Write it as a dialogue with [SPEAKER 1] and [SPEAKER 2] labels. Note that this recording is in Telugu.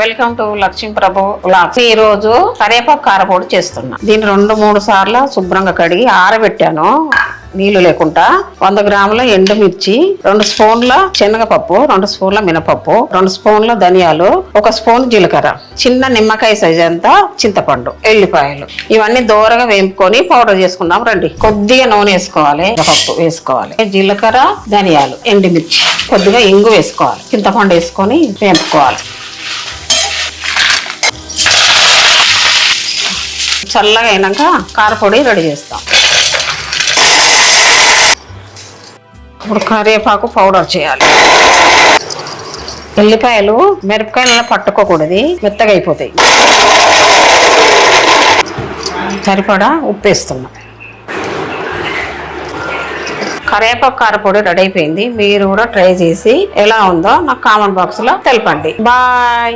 [SPEAKER 1] Welcome to Lakshmi Prabhu vlogs. ఈ రోజు కరేపాకు కారపొడి చేస్తున్నా. దీన్ని రెండు మూడు సార్లు శుభ్రంగా కడిగి ఆరబెట్టాను. నీళ్ళు లేకుండా వంద గ్రాముల ఎండుమిర్చి రెండు స్పూన్ల శనగపప్పు రెండు స్పూన్ల మినపప్పు రెండు స్పూన్ల ధనియాలు ఒక స్పూన్ జీలకర్ర చిన్న నిమ్మకాయ సైజ్ అంతా చింతపండు ఎల్లిపాయలు. ఇవన్నీ దూరగా వేపుకొని పౌడర్ చేసుకుందాం. రండి. కొద్దిగా నూనె వేసుకోవాలి. పప్పు వేసుకోవాలి. జీలకర్ర ధనియాలు ఎండుమిర్చి కొద్దిగా ఇంగు వేసుకోవాలి. చింతపండు వేసుకొని వేపుకోవాలి. చల్లగా అయినాక కారపొడి రెడీ చేస్తాం. ఇప్పుడు కరివేపాకు పౌడర్ చేయాలి. ఎల్లిపాయలు మిరపకాయలలో పట్టుకోకూడదు మెత్తగా అయిపోతాయి. సరిపడా ఉప్పు వేస్తున్నా. కరివేపాకు కారపొడి రెడీ అయిపోయింది. మీరు కూడా ట్రై చేసి ఎలా ఉందో నాకు కామెంట్ బాక్స్లో తెలపండి. బాయ్!